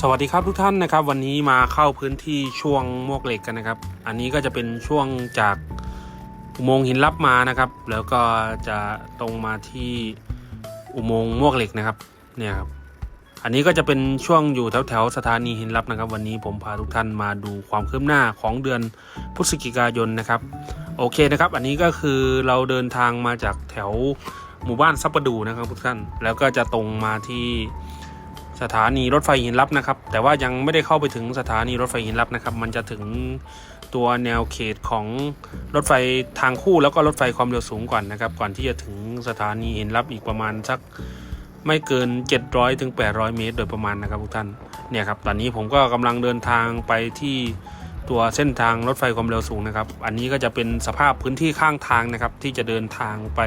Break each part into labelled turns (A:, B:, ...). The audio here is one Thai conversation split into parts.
A: สวัสดีครับทุกท่านนะครับ วันนี้มาเข้าพื้นที่ช่วงมวกเหล็กกันนะครับ อันนี้ก็จะเป็นช่วงจากอุโมงค์หินลับมานะครับ แล้วก็จะตรงมาที่อุโมงค์มวกเหล็กนะครับเนี่ยครับอันนี้ก็จะเป็นช่วงอยู่แถวแถวๆสถานีหินลับนะครับ วันนี้ผมพาทุกท่านมาดูความคืบหน้าของเดือนพฤศจิกายนนะครับ โอเคนะครับ อันนี้ก็คือเราเดินทางมาจากแถวหมู่บ้านซับปะดูนะครับทุกท่านแล้วก็จะตรงมาที่ สถานีรถไฟหินลับนะครับ แต่ว่ายังไม่ได้เข้าไปถึงสถานีรถไฟหินลับนะครับ มันจะถึงตัวแนวเขตของรถไฟทางคู่แล้วก็รถไฟความเร็วสูงก่อนนะครับ ก่อนที่จะถึงสถานีหินลับอีกประมาณสักไม่เกิน 700ถึง800 เมตร โดยประมาณนะครับทุกท่านเนี่ยครับตอนนี้ผมก็กำลังเดินทางไปที่ตัวเส้นทางรถไฟความเร็วสูงนะครับ อันนี้ก็จะเป็นสภาพพื้นที่ข้างทางนะครับ ที่จะเดินทางไป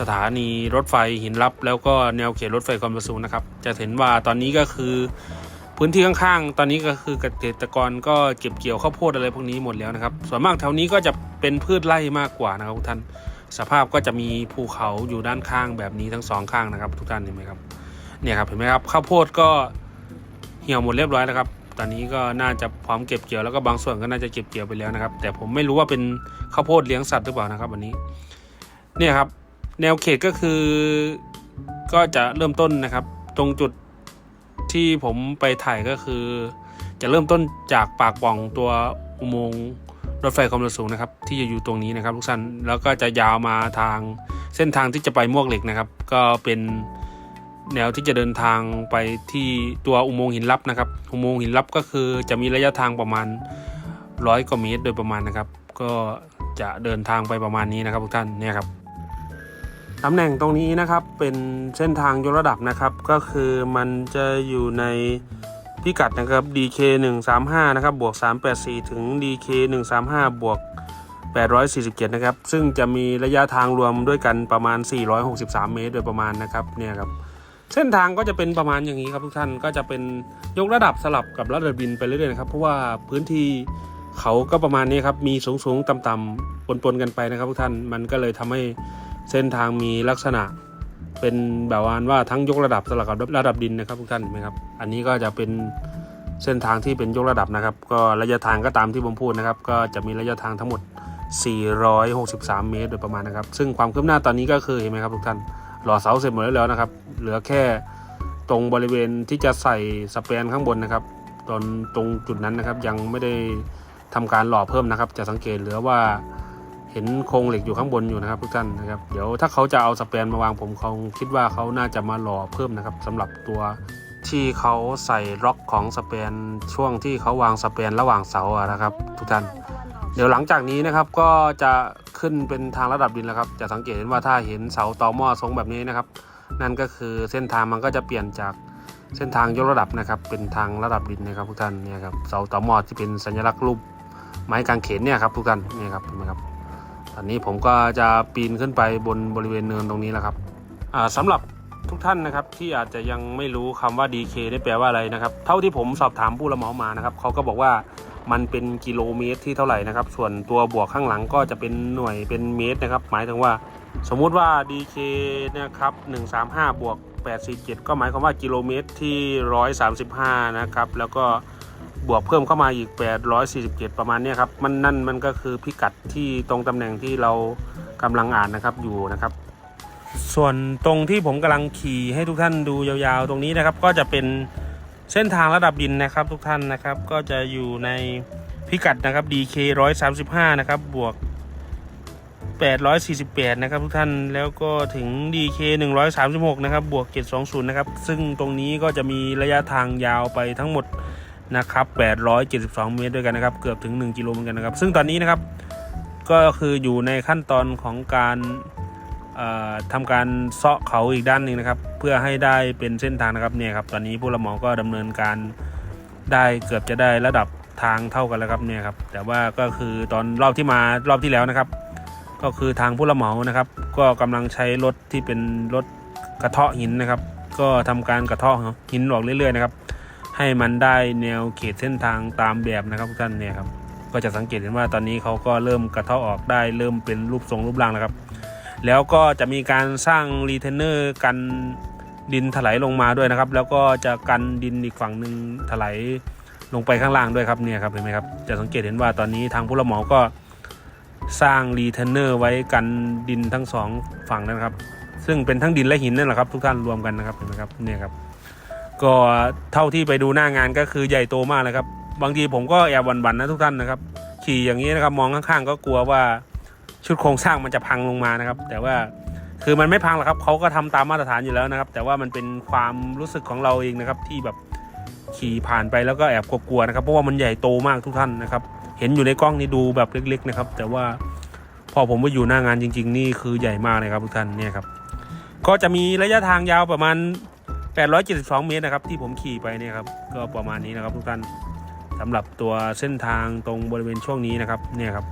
A: สถานีรถไฟหินลับ แล้วก็แนวเขตรถไฟความเร็วสูงนะครับ จะเห็นว่าตอนนี้ก็คือพื้นที่ข้างๆ ตอนนี้ก็คือเกษตรกรก็เก็บเกี่ยวข้าวโพดอะไรพวกนี้หมดแล้วนะครับ ส่วนมากแถวนี้ก็จะเป็นพืชไร่มากกว่านะครับทุกท่าน สภาพก็จะมีภูเขาอยู่ด้านข้างแบบนี้ทั้งสองข้างนะครับ ทุกท่านเห็นไหมครับ เนี่ยครับเห็นไหมครับข้าวโพดก็เหี่ยวหมดเรียบร้อยแล้วครับ ตอนนี้ก็น่าจะพร้อมเก็บเกี่ยวแล้วก็บางส่วนก็น่าจะเก็บเกี่ยวไปแล้วนะครับ แต่ผมไม่รู้ว่าเป็นข้าวโพดเลี้ยงสัตว์หรือเปล่านะครับวันนี้ เนี่ยครับ แนวเขตก็คือก็จะเริ่มต้นนะครับ ตรงจุดที่ผมไปถ่ายก็คือ จะเริ่มต้นจากปากป่องตัวอุโมงค์รถไฟความเร็วสูงนะครับ ที่จะอยู่ตรงนี้นะครับทุกท่านแล้วก็จะยาวมาทางเส้นทางที่จะไปมวกเหล็กนะครับ ก็เป็นแนวที่จะเดินทางไปที่ตัวอุโมงค์หินลับนะครับ อุโมงค์หินลับก็คือจะมีระยะทางประมาณร้อยกว่าเมตรโดยประมาณนะครับ ก็จะเดินทางไปประมาณนี้นะครับทุกท่านเนี่ยครับ ตำแหน่งตรงนี้นะครับเป็นเส้นทางยกระดับนะครับ ก็คือมันจะอยู่ในพิกัดนะครับ DK 135นะครับบวก384 ถึง DK 135บวก847นะครับ ซึ่งจะมีระยะทางรวมด้วยกันประมาณ 463 เมตร โดยประมาณนะครับเนี่ยครับเส้นทางก็จะเป็นประมาณอย่างนี้ครับทุกท่านก็จะเป็นยกระดับสลับกับระดับดินไปเรื่อยๆนะครับเพราะว่าพื้นที่เขาก็ประมาณนี้ครับมีสูงสูงๆต่ำๆปนๆกันไปนะครับทุกท่านมันก็เลยทำให้ เส้นทางมีลักษณะเป็นแบบว่าว่าทั้งยกระดับสลับกับระดับดินนะครับทุกท่านเห็นไหมครับ อันนี้ก็จะเป็นเส้นทางที่เป็นยกระดับนะครับ ก็ระยะทางก็ตามที่ผมพูดนะครับ ก็จะมีระยะทางทั้งหมด 463 เมตร โดยประมาณนะครับ ซึ่งความคืบหน้าตอนนี้ก็คือเห็นไหมครับทุกท่าน หล่อเสาเสร็จหมดแล้วนะครับ เหลือแค่ตรงบริเวณที่จะใส่สเปนข้างบนนะครับ ตอนตรงจุดนั้นนะครับยังไม่ได้ทำการหล่อเพิ่มนะครับ จะสังเกตเหลือว่า เห็นโครงเหล็กอยู่ข้างบนอยู่นะครับทุกท่านนะครับเดี๋ยวถ้าเขาจะเอาสแปนมาวางผมคงคิดว่าเขาน่าจะมาหล่อเพิ่มนะครับสำหรับตัวที่เขาใส่ล็อกของสแปนช่วงที่เขาวางสแปนระหว่างเสาอะนะครับ ทุกท่านเดี๋ยวหลังจากนี้นะครับก็จะขึ้นเป็นทางระดับดินแล้วครับ จะสังเกตเห็นว่าถ้าเห็นเสาตอหม้อทรงแบบนี้นะครับ นั่นก็คือเส้นทางมันก็จะเปลี่ยนจากเส้นทางยกระดับนะครับ เป็นทางระดับดินนะครับทุกท่านเนี่ยครับเสาตอหม้อที่เป็นสัญลักษณ์รูปไม้กางเขนเนี่ยครับทุกท่านเนี่ยครับเห็นไหมครับ ตอนนี้ผมก็จะปีนขึ้นไปบนบริเวณเนินตรงนี้แล้วครับอ่าสำหรับทุกท่านนะครับที่อาจจะยังไม่รู้คำว่า DK ได้แปลว่าอะไรนะครับ เท่าที่ผมสอบถามผู้รับเหมามานะครับเขาก็บอกว่ามันเป็นกิโลเมตรที่เท่าไหร่นะครับ ส่วนตัวบวกข้างหลังก็จะเป็นหน่วยเป็นเมตรนะครับ หมายถึงว่า สมมุติว่า DK นะครับ135 บวก 847 ก็หมายความว่ากิโลเมตรที่ 135 นะครับ แล้วก็ บวกเพิ่มเข้ามาอีก 847 ประมาณนี้ครับ มันนั่นมันก็คือพิกัดที่ตรงตำแหน่งที่เรากำลังอ่านนะครับอยู่นะครับ ส่วนตรงที่ผมกำลังขี่ให้ทุกท่านดูยาวๆ ตรงนี้นะครับ ก็จะเป็นเส้นทางระดับดินนะครับ ทุกท่านนะครับ ก็จะอยู่ในพิกัดนะครับ DK 135 นะครับ บวก 848 นะครับทุกท่าน แล้วก็ถึง DK 136 นะครับ บวก 720 นะครับ ซึ่งตรงนี้ก็จะมีระยะทางยาวไปทั้งหมด นะครับ872 เมตรด้วยกันนะครับ เกือบถึง 1 กิโลเหมือนกันนะครับ ซึ่งตอนนี้นะครับก็คืออยู่ในขั้นตอนของการเอ่อทำการเซาะเขาอีกด้านหนึ่งนะครับ เพื่อให้ได้เป็นเส้นทางนะครับเนี่ยครับ ตอนนี้ผู้รับเหมาก็ดำเนินการได้เกือบจะได้ระดับทางเท่ากันแล้วครับเนี่ยครับ แต่ว่าก็คือตอนรอบที่มารอบที่แล้วนะครับ ก็คือทางผู้รับเหมานะครับ ก็กำลังใช้รถที่เป็นรถกระเทาะหินนะครับ ก็ทำการกระเทาะหินออกเรื่อยๆนะครับ ให้มันได้แนวเขตเส้นทางตามแบบนะครับทุกท่านเนี่ยครับก็จะสังเกตเห็นว่าตอนนี้เขาก็เริ่มกระเทาะออกได้เริ่มเป็นรูปทรงรูปร่างแล้วครับ แล้วก็จะมีการสร้างรีเทนเนอร์กันดินถลายลงมาด้วยนะครับ แล้วก็จะกันดินอีกฝั่งหนึ่งถลายลงไปข้างล่างด้วยครับเนี่ยครับเห็นไหมครับจะสังเกตเห็นว่าตอนนี้ทางผู้รับเหมาก็สร้างรีเทนเนอร์ไว้กันดินทั้งสองฝั่งนะครับ ซึ่งเป็นทั้งดินและหินนั่นแหละครับทุกท่านรวมกันนะครับเห็นไหมครับเนี่ยครับ ก็เท่าที่ไปดูหน้างานก็คือใหญ่โตมากเลยครับ บางทีผมก็แอบหวั่นๆนะทุกท่านนะครับ ขี่อย่างนี้นะครับมองข้างๆ ก็กลัวว่าชุดโครงสร้างมันจะพังลงมานะครับ แต่ว่าคือมันไม่พังหรอกครับเขาก็ทำตามมาตรฐานอยู่แล้วนะครับ แต่ว่ามันเป็นความรู้สึกของเราเองนะครับ ที่แบบขี่ผ่านไปแล้วก็แอบกลัวๆนะครับ เพราะว่ามันใหญ่โตมากทุกท่านนะครับ เห็นอยู่ในกล้องนี่ดูแบบเล็ก ๆ นะครับ แต่ว่าพอผมไปอยู่หน้างานจริง ๆ นี่คือใหญ่มากเลยครับทุกท่านเนี่ยครับก็จะมีระยะทางยาวประมาณ 872 เมตรนะครับ ที่ผมขี่ไปเนี่ยครับ ก็ประมาณนี้นะครับทุกท่านสำหรับตัวเส้นทางตรงบริเวณช่วงนี้นะครับเนี่ยครับ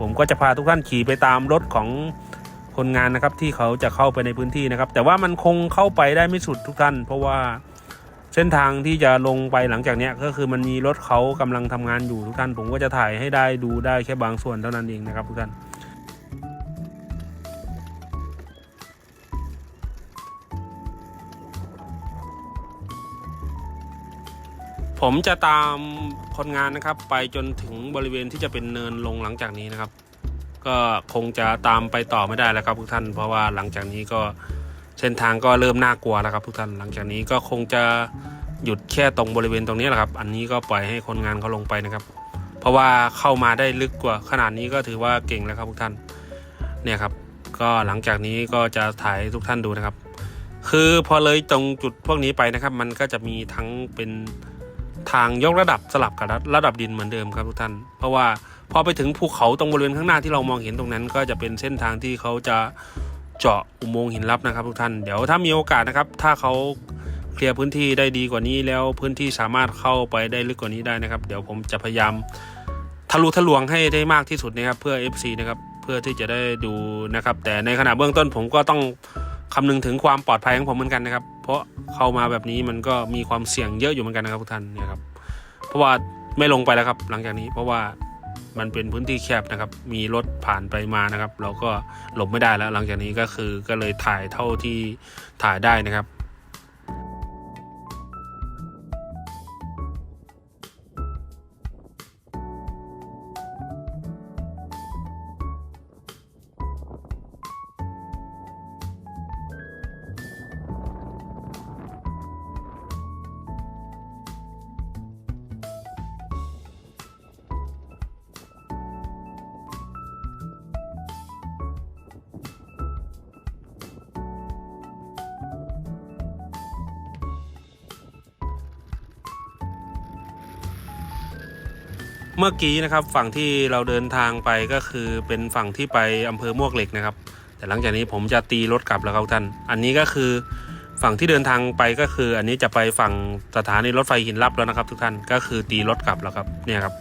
A: ผมก็จะพาทุกท่านขี่ไปตามรถของคนงานนะครับที่เขาจะเข้าไปในพื้นที่นะครับ แต่ว่ามันคงเข้าไปได้ไม่สุดทุกท่าน เพราะว่าเส้นทางที่จะลงไปหลังจากนี้ก็คือมันมีรถเขากำลังทำงานอยู่ทุกท่าน ผมก็จะถ่ายให้ได้ดูได้แค่บางส่วนเท่านั้นเองนะครับทุกท่าน ผมจะตามคนงานนะครับ ไปจนถึงบริเวณที่จะเป็นเนินลงหลังจากนี้นะครับ ก็คงจะตามไปต่อไม่ได้แล้วครับทุกท่าน เพราะว่าหลังจากนี้ก็เส้นทางก็เริ่มน่ากลัวแล้วครับทุกท่าน หลังจากนี้ก็คงจะหยุดแค่ตรงบริเวณตรงนี้แหละครับ อันนี้ก็ปล่อยให้คนงานเขาลงไปนะครับ เพราะว่าเข้ามาได้ลึกกว่าขนาดนี้ก็ถือว่าเก่งแล้วครับทุกท่าน เนี่ยครับ ก็หลังจากนี้ก็จะถ่ายทุกท่านดูนะครับ คือพอเลยตรงจุดพวกนี้ไปนะครับ มันก็จะมีทั้งเป็น ทางยกระดับสลับกับระดับดินเหมือนเดิมครับทุกท่าน เพราะว่าพอไปถึงภูเขาตรงบริเวณข้างหน้าที่เรามองเห็นตรงนั้น ก็จะเป็นเส้นทางที่เขาจะเจาะอุโมงค์หินลับนะครับ ทุกท่านเดี๋ยวถ้ามีโอกาสนะครับ ถ้าเขาเคลียร์พื้นที่ได้ดีกว่านี้แล้วพื้นที่สามารถเข้าไปได้ลึกกว่านี้ได้นะครับ เดี๋ยวผมจะพยายามทะลุทะลวงให้ได้มากที่สุดนะครับเพื่อ FC นะครับเพื่อที่จะได้ดูนะครับ แต่ในขณะเบื้องต้นผมก็ต้อง คำนึงถึงความปลอดภัยของผมเหมือนกันนะครับ เพราะเข้ามาแบบนี้มันก็มีความเสี่ยงเยอะอยู่เหมือนกันนะครับทุกท่านเนี่ยครับ เพราะว่าไม่ลงไปแล้วครับ หลังจากนี้เพราะว่ามันเป็นพื้นที่แคบนะครับ มีรถผ่านไปมานะครับ เราก็หลบไม่ได้แล้ว หลังจากนี้ก็คือก็เลยถ่ายเท่าที่ถ่ายได้นะครับ เมื่อกี้นะครับฝั่งที่เราเดินทางไปก็คือเป็นฝั่งที่ไปอำเภอมวกเหล็กนะครับ แต่หลังจากนี้ผมจะตีรถกลับแล้วครับทุกท่าน อันนี้ก็คือฝั่งที่เดินทางไปก็คือ อันนี้จะไปฝั่งสถานีรถไฟหินลับแล้วนะครับ ทุกท่านก็คือตีรถกลับแล้วครับเนี่ยครับ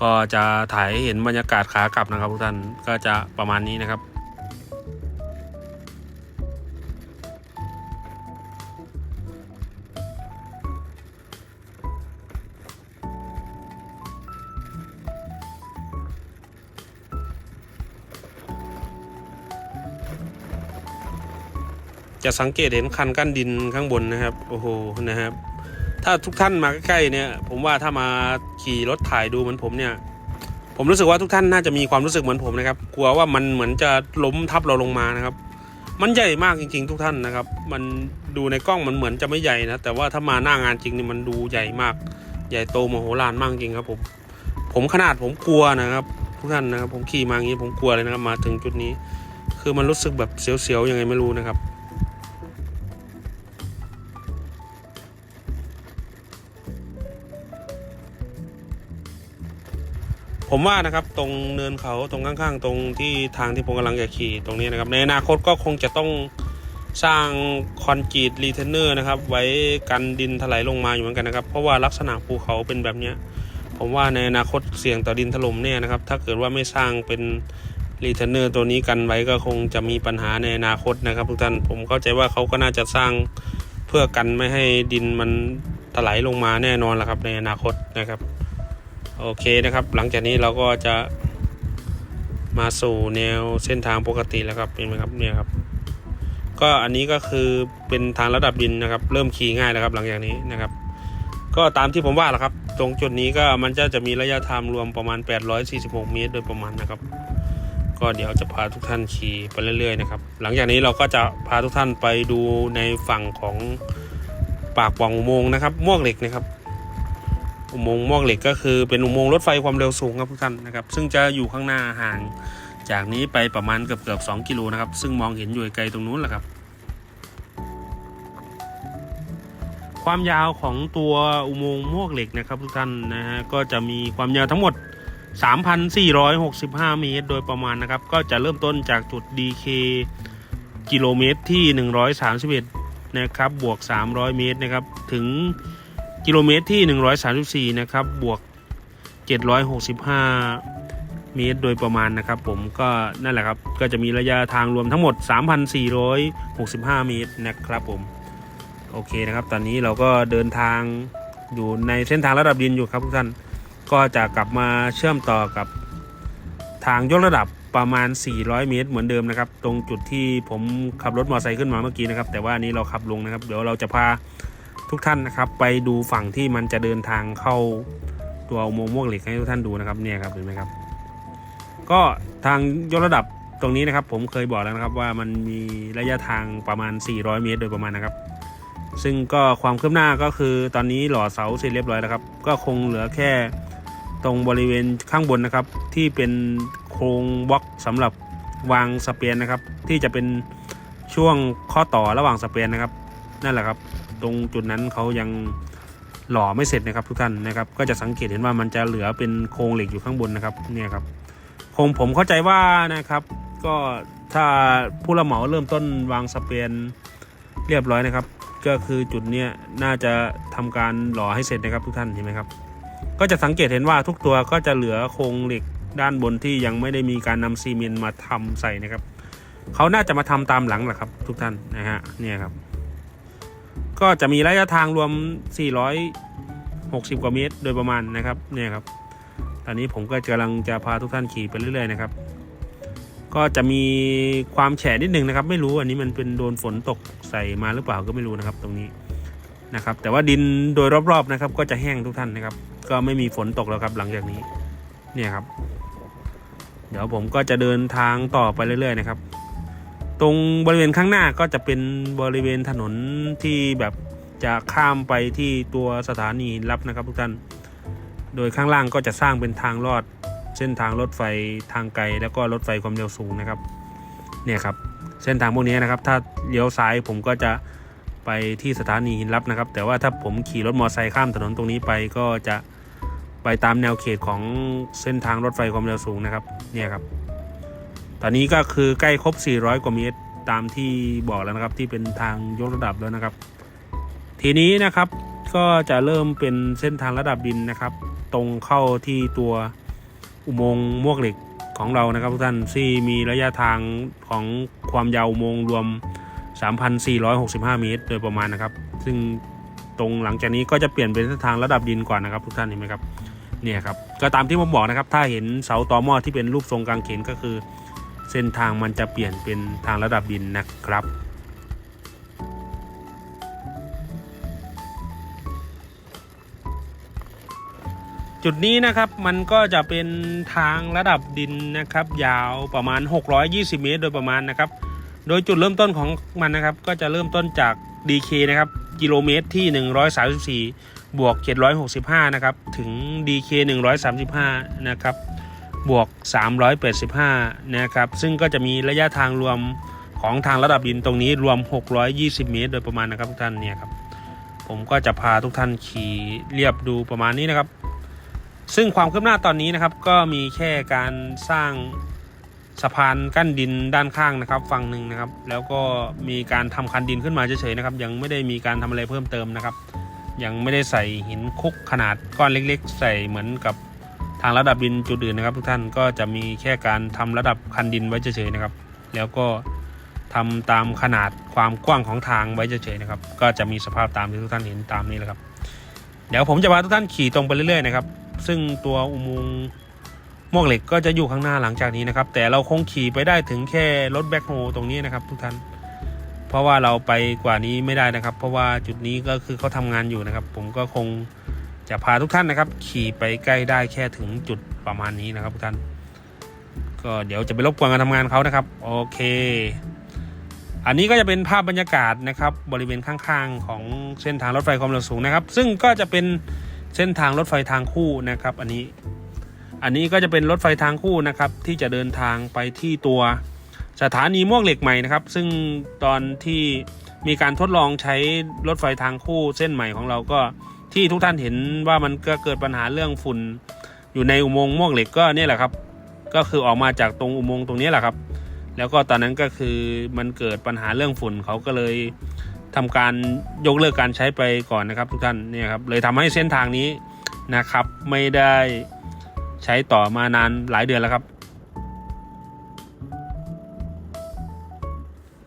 A: ก็จะถ่ายให้เห็นบรรยากาศขากลับนะครับ ทุกท่านก็จะประมาณนี้นะครับ จะสังเกตเห็นคันกั้นดินข้างบนนะครับ โอ้โหนะครับ ถ้าทุกท่านมาใกล้ๆเนี่ย ผมว่าถ้ามาขี่รถถ่ายดูเหมือนผมเนี่ย ผมรู้สึกว่าทุกท่านน่าจะมีความรู้สึกเหมือนผมนะครับ กลัวว่ามันเหมือนจะล้มทับเราลงมานะครับ มันใหญ่มากจริง ๆ ทุกท่านนะครับ มันดูในกล้องมันเหมือนจะไม่ใหญ่นะ แต่ว่าถ้ามาหน้างานจริงนี่มันดูใหญ่มาก ใหญ่โตมโหฬารมากจริงครับ ผม ผมขนาดผมกลัวนะครับ ทุกท่านนะครับ ผมขี่มาอย่างนี้ผมกลัวเลยนะครับ มาถึงจุดนี้ คือมันรู้สึกแบบเสียวๆยังไงไม่รู้นะครับ ผมว่านะครับตรงเนินเขาตรงข้างๆ ตรงที่ทางที่ผมกำลังจะขี่ตรงนี้นะครับในอนาคตก็คงจะต้องสร้างคอนกรีตรีเทนเนอร์นะครับ ไว้กันดินถลายลงมาอยู่เหมือนกันนะครับ เพราะว่าลักษณะภูเขาเป็นแบบนี้ผมว่าในอนาคตเสี่ยงต่อดินถล่มเนี่ยนะครับ ถ้าเกิดว่าไม่สร้างเป็นรีเทนเนอร์ตัวนี้กันไว้ก็คงจะมีปัญหาในอนาคตนะครับทุกท่านผมเข้าใจว่าเขาก็น่าจะสร้างเพื่อกันไม่ให้ดินมันถลายลงมาแน่นอนแหละครับในอนาคตนะครับ โอเคนะครับ หลังจากนี้เราก็จะมาสู่แนวเส้นทางปกติแล้วครับเห็นไหมครับเนี่ยครับ ก็อันนี้ก็คือเป็นทางระดับดินนะครับ เริ่มขี่ง่ายแล้วครับ หลังจากนี้นะครับ ก็ตามที่ผมว่าแหละครับ ตรงจุดนี้ก็มันจะจะมีระยะทางรวมประมาณ 846 เมตร โดยประมาณนะครับ ก็เดี๋ยวจะพาทุกท่านขี่ไปเรื่อยๆนะครับ หลังจากนี้เราก็จะพาทุกท่านไปดูในฝั่งของปากป่องอุโมงค์นะครับมวกเหล็กนะครับ อุโมงค์มวกเหล็กก็คือเป็นอุโมงค์รถไฟความเร็วสูงครับทุกท่านนะครับ ซึ่งจะอยู่ข้างหน้าห่าง จากนี้ไปประมาณเกือบเกือบสกิโลนะครับ ซึ่งมองเห็นอยู่ไกลตรงนู้นแหละครับ ความยาวของตัวอุโมงค์มวกเหล็กนะครับทุกท่านนะฮะก็จะมีความยาวทั้งหมด 3,465 เมตร โดยประมาณนะครับ ก็จะเริ่มต้นจากจุด DK กิโลเมตรที่ 131 นะครับบวก 300 เมตรนะครับถึง กิโลเมตรที่ 134 นะครับ บวก 765 เมตรโดยประมาณนะครับ ผมก็นั่นแหละครับ ก็จะมีระยะทางรวมทั้งหมด 3,465 เมตรนะครับผม โอเคนะครับ ตอนนี้เราก็เดินทางอยู่ในเส้นทางระดับดินอยู่ครับทุกท่าน ก็จะกลับมาเชื่อมต่อกับทางยกระดับประมาณ 400 เมตร เหมือนเดิมนะครับ ตรงจุดที่ผมขับรถมอเตอร์ไซค์ขึ้นมาเมื่อกี้นะครับ แต่ว่าอันนี้เราขับลงนะครับ เดี๋ยวเราจะพา ทุกท่านนะครับ ไปดูฝั่งที่มันจะเดินทางเข้าตัวโมงม่วงเหล็กให้ทุกท่านดูนะครับเนี่ยครับเห็นไหมครับ ก็ทางยกระดับตรงนี้นะครับ ผมเคยบอกแล้วนะครับว่ามันมีระยะทางประมาณ 400 เมตรโดยประมาณนะครับ ซึ่งก็ความคืบหน้าก็คือตอนนี้หล่อเสาเสร็จเรียบร้อยแล้วครับ ก็คงเหลือแค่ตรงบริเวณข้างบนนะครับ ที่เป็นโครงบล็อกสำหรับวางสเปียนนะครับ ที่จะเป็นช่วงข้อต่อระหว่างสเปียนนะครับ นั่นแหละครับ ตรงจุดนั้นเขายังหล่อไม่เสร็จนะครับทุกท่านนะครับ ก็จะสังเกตเห็นว่ามันจะเหลือเป็นโครงเหล็กอยู่ข้างบนนะครับเนี่ยครับโครงผมเข้าใจว่านะครับ ก็ถ้าผู้รับเหมาเริ่มต้นวางสเปนเรียบร้อยนะครับ ก็คือจุดเนี้ยน่าจะทำการหล่อให้เสร็จนะครับทุกท่านเห็นไหมครับ ก็จะสังเกตเห็นว่าทุกตัวก็จะเหลือโครงเหล็กด้านบนที่ยังไม่ได้มีการนำซีเมนต์มาทำใส่นะครับเขาน่าจะมาทำตามหลังแหละครับ ทุกท่านนะฮะเนี่ยครับ ก็จะมีระยะทางรวม 460 กว่าเมตร โดยประมาณนะครับเนี่ยครับ ตอนนี้ผมก็กำลังจะพาทุกท่านขี่ไปเรื่อยๆนะครับ ก็จะมีความแฉะนิดหนึ่งนะครับ ไม่รู้อันนี้มันเป็นโดนฝนตกใส่มาหรือเปล่าก็ไม่รู้นะครับ ตรงนี้นะครับ แต่ว่าดินโดยรอบๆนะครับ ก็จะแห้งทุกท่านนะครับ ก็ไม่มีฝนตกแล้วครับ หลังจากนี้เนี่ยครับ เดี๋ยวผมก็จะเดินทางต่อไปเรื่อยๆนะครับ ตรงบริเวณข้างหน้าก็จะเป็นบริเวณถนนที่แบบจะข้ามไปที่ตัวสถานีรับนะครับทุกท่าน โดยข้างล่างก็จะสร้างเป็นทางลอด เส้นทางรถไฟทางไกล แล้วก็รถไฟความเร็วสูงนะครับเนี่ยครับเส้นทางพวกนี้นะครับ ถ้าเลี้ยวซ้ายผมก็จะไปที่สถานีหินรับนะครับ แต่ว่าถ้าผมขี่รถมอเตอร์ไซค์ข้ามถนนตรงนี้ไปก็จะไปตามแนวเขตของเส้นทางรถไฟความเร็วสูงนะครับเนี่ยครับ ตอนนี้ก็คือใกล้ครบ 400 กว่าเมตรตามที่บอกแล้วนะครับ ที่เป็นทางยกระดับแล้วนะครับ ทีนี้นะครับก็จะเริ่มเป็นเส้นทางระดับดินนะครับ ตรงเข้าที่ตัวอุโมงค์มวกเหล็กของเรานะครับทุกท่านที่มีระยะทางของความยาวอุโมงค์รวม 3,465 เมตร โดยประมาณนะครับ ซึ่งตรงหลังจากนี้ก็จะเปลี่ยนเป็นเส้นทางระดับดินก่อนนะครับ ทุกท่านเห็นไหมครับเนี่ยครับก็ตามที่ผมบอกนะครับ ถ้าเห็นเสาตอหม้อที่เป็นรูปทรงกางเขนก็คือ เส้นทางมันจะเปลี่ยนเป็นทางระดับดินนะครับ จุดนี้นะครับมันก็จะเป็นทางระดับดินนะครับ ยาวประมาณ 620 เมตร โดยประมาณนะครับ โดยจุดเริ่มต้นของมันนะครับ ก็จะเริ่มต้นจาก DK นะครับกิโลเมตรที่ 134 บวก 765 นะครับ ถึง DK 135 นะครับ บวก 385 นะครับ ซึ่งก็จะมีระยะทางรวมของทางระดับดินตรงนี้รวม 620 เมตร โดยประมาณนะครับทุกท่านเนี่ยครับ ผมก็จะพาทุกท่านขี่เรียบดูประมาณนี้นะครับ ซึ่งความคืบหน้าตอนนี้นะครับ ก็มีแค่การสร้างสะพานกั้นดินด้านข้างนะครับ ฝั่งหนึ่งนะครับ แล้วก็มีการทำคันดินขึ้นมาเฉยๆนะครับ ยังไม่ได้มีการทำอะไรเพิ่มเติมนะครับ ยังไม่ได้ใส่หินคุกขนาดก้อนเล็ก ๆ ใส่เหมือนกับ ทางระดับดินจุดอื่นนะครับ ทุกท่านก็จะมีแค่การทำระดับคันดินไว้เฉยๆนะครับ แล้วก็ทำตามขนาดความกว้างของทางไว้เฉยๆนะครับ ก็จะมีสภาพตามที่ทุกท่านเห็นตามนี้แหละครับ เดี๋ยวผมจะพาทุกท่านขี่ตรงไปเรื่อยๆนะครับ ซึ่งตัวอุโมงค์ม่วงเหล็กก็จะอยู่ข้างหน้าหลังจากนี้นะครับ แต่เราคงขี่ไปได้ถึงแค่รถแบ็คโฮตรงนี้นะครับ ทุกท่าน เพราะว่าเราไปกว่านี้ไม่ได้นะครับ เพราะว่าจุดนี้ก็คือเขาทำงานอยู่นะครับ ผมก็คง จะพาทุกท่านนะครับ ขี่ไปใกล้ได้แค่ถึงจุดประมาณนี้นะครับทุกท่านก็เดี๋ยวจะไปรบกวนการทำงานเขานะครับ โอเค อันนี้ก็จะเป็นภาพบรรยากาศนะครับ บริเวณข้างๆ ของเส้นทางรถไฟความเร็วสูงนะครับ ซึ่งก็จะเป็นเส้นทางรถไฟทางคู่นะครับ อันนี้ อันนี้ก็จะเป็นรถไฟทางคู่นะครับ ที่จะเดินทางไปที่ตัวสถานีม่วงเหล็กใหม่นะครับ ซึ่งตอนที่มีการทดลองใช้รถไฟทางคู่เส้นใหม่ของเราก็ ที่ทุกท่านเห็นว่ามันก็เกิดปัญหาเรื่องฝุ่นอยู่ในอุโมงค์ม่วงเหล็กก็นี่แหละครับ ก็คือออกมาจากตรงอุโมงค์ตรงนี้แหละครับ แล้วก็ตอนนั้นก็คือมันเกิดปัญหาเรื่องฝุ่นเขาก็เลยทำการยกเลิกการใช้ไปก่อนนะครับ ทุกท่านเนี่ยครับเลยทำให้เส้นทางนี้นะครับ ไม่ได้ใช้ต่อมานานหลายเดือนแล้วครับ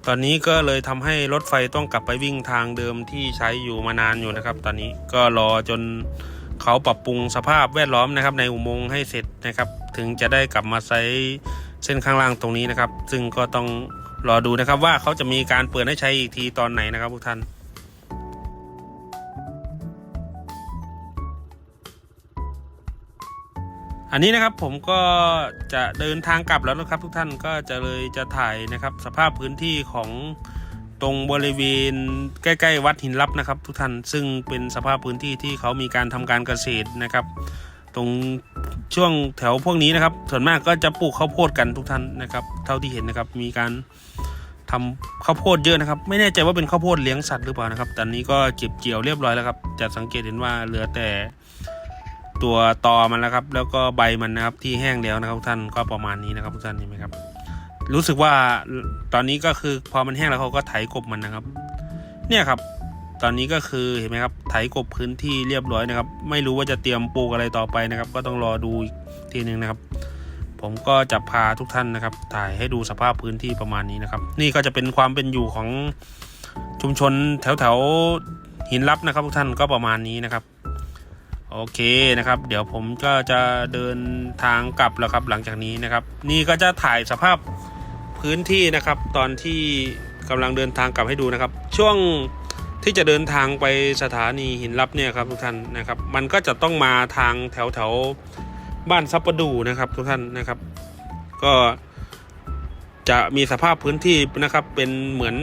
A: ตอนนี้ก็เลยทำให้รถไฟต้องกลับไปวิ่งทางเดิมที่ใช้อยู่มานานอยู่นะครับ ตอนนี้ก็รอจนเขาปรับปรุงสภาพแวดล้อมนะครับ ในอุโมงค์ให้เสร็จนะครับ ถึงจะได้กลับมาใช้เส้นข้างล่างตรงนี้นะครับ ซึ่งก็ต้องรอดูนะครับว่าเขาจะมีการเปิดให้ใช้อีกทีตอนไหนนะครับทุกท่าน อันนี้นะครับผมก็จะเดินทางกลับแล้วนะครับ ทุกท่านก็จะเลยจะถ่ายนะครับ สภาพพื้นที่ของตรงบริเวณใกล้ๆ วัดหินลับนะครับ ทุกท่านซึ่งเป็นสภาพพื้นที่ที่เขามีการทำการเกษตรนะครับ ตรงช่วงแถวพวกนี้นะครับ ส่วนมากก็จะปลูกข้าวโพดกันทุกท่านนะครับ เท่าที่เห็นนะครับมีการทำข้าวโพดเยอะนะครับ ไม่แน่ใจว่าเป็นข้าวโพดเลี้ยงสัตว์หรือเปล่านะครับตอนนี้ก็เก็บเกี่ยวเรียบร้อยแล้วครับจะสังเกตเห็นว่าเหลือแต่ ตัวตอมันแล้วครับ แล้วก็ใบมันนะครับที่แห้งแล้วนะครับทุกท่านก็ประมาณนี้นะครับทุกท่านเห็นไหมครับ รู้สึกว่าตอนนี้ก็คือพอมันแห้งแล้วเขาก็ไถกบมันนะครับ เนี่ยครับ ตอนนี้ก็คือเห็นไหมครับไถกบพื้นที่เรียบร้อยนะครับ ไม่รู้ว่าจะเตรียมปลูกอะไรต่อไปนะครับ ก็ต้องรอดูอีกทีหนึ่งนะครับ ผมก็จะพาทุกท่านนะครับ ถ่ายให้ดูสภาพพื้นที่ประมาณนี้นะครับ นี่ก็จะเป็นความเป็นอยู่ของชุมชนแถวแถวหินลับนะครับ ทุกท่านก็ประมาณนี้นะครับ โอเคนะครับ เดี๋ยวผมก็จะเดินทางกลับแล้วครับ หลังจากนี้นะครับ นี่ก็จะถ่ายสภาพพื้นที่นะครับ ตอนที่กำลังเดินทางกลับให้ดูนะครับ ช่วงที่จะเดินทางไปสถานีหินลับเนี่ยครับทุกท่านนะครับ มันก็จะต้องมาทางแถวแถวบ้านซับประดูนะครับ ทุกท่านนะครับ ก็จะมีสภาพพื้นที่นะครับ เป็นเหมือน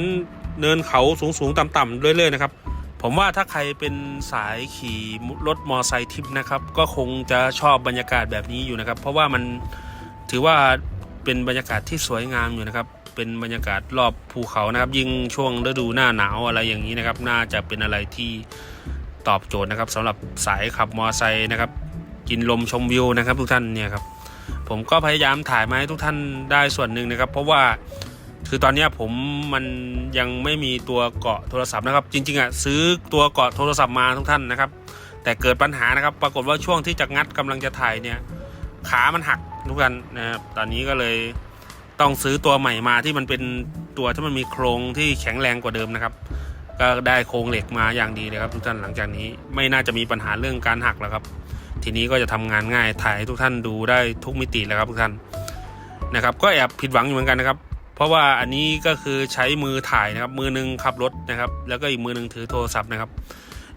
A: เนินเขาสูงๆต่ำๆเรื่อยๆนะครับ ผมว่าถ้าใครเป็นสายขี่รถมอไซค์ทิปนะครับ ก็คงจะชอบบรรยากาศแบบนี้อยู่นะครับ เพราะว่ามันถือว่าเป็นบรรยากาศที่สวยงามอยู่นะครับ เป็นบรรยากาศรอบภูเขานะครับ ยิ่งช่วงฤดูหน้าหนาวอะไรอย่างนี้นะครับ น่าจะเป็นอะไรที่ตอบโจทย์นะครับสำหรับสายขับมอไซค์นะครับ กินลมชมวิวนะครับ ทุกท่านเนี่ยครับผมก็พยายามถ่ายมาให้ทุกท่านได้ส่วนหนึ่งนะครับ เพราะว่า คือตอนนี้ผมมันยังไม่มีตัวเกาะโทรศัพท์นะครับ จริงๆอะซื้อตัวเกาะโทรศัพท์มาทุกท่านนะครับ แต่เกิดปัญหานะครับ ปรากฏว่าช่วงที่จะงัดกำลังจะถ่ายเนี่ยขามันหักทุกท่านนะครับตอนนี้ก็เลยต้องซื้อตัวใหม่มาที่มันเป็นตัวที่มันมีโครงที่แข็งแรงกว่าเดิมนะครับ ก็ได้โครงเหล็กมาอย่างดีเลยครับ ทุกท่านหลังจากนี้ไม่น่าจะมีปัญหาเรื่องการหักแล้วครับ ทีนี้ก็จะทำงานง่ายถ่ายทุกท่านดูได้ทุกมิติแล้วครับทุกท่านนะครับ ก็แอบผิดหวังอยู่เหมือนกันนะครับ เพราะว่าอันนี้ก็คือใช้มือถ่ายนะครับ มือหนึงขับรถนะครับ แล้วก็อีกมือหนึงถือโทรศัพท์นะครับ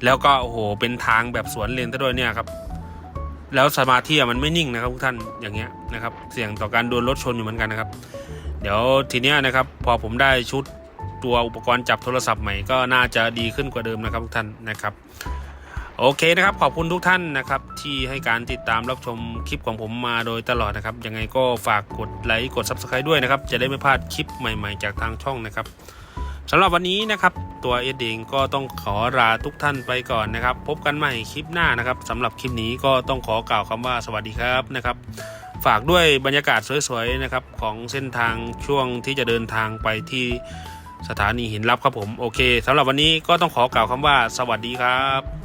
A: แล้วก็โอ้โหเป็นทางแบบสวนเลนซะด้วยเนี่ยครับ แล้วสมาธิมันไม่นิ่งนะครับทุกท่านอย่างเงี้ยนะครับ เสี่ยงต่อการโดนรถชนอยู่เหมือนกันนะครับ เดี๋ยวทีเนี้ยนะครับ พอผมได้ชุดตัวอุปกรณ์จับโทรศัพท์ใหม่ก็น่าจะดีขึ้นกว่าเดิมนะครับทุกท่านนะครับ โอเคนะครับ ขอบคุณทุกท่านนะครับ ที่ให้การติดตามรับชมคลิปของผมมาโดยตลอดนะครับ ยังไงก็ฝากกดไลค์กด Subscribe ด้วยนะครับ จะได้ไม่พลาดคลิปใหม่ๆ จากทางช่องนะครับสำหรับวันนี้นะครับตัวเอเองก็ต้องขอลาทุกท่านไปก่อนนะครับ พบกันใหม่คลิปหน้านะครับสำหรับคลิปนี้ก็ต้องขอกล่าวคำว่าสวัสดีครับนะครับ ฝากด้วยบรรยากาศสวยๆนะครับของเส้นทางช่วงที่จะเดินทางไปที่สถานีหินลับครับผมโอเคสำหรับวันนี้ก็ต้องขอกล่าวคำว่าสวัสดีครับ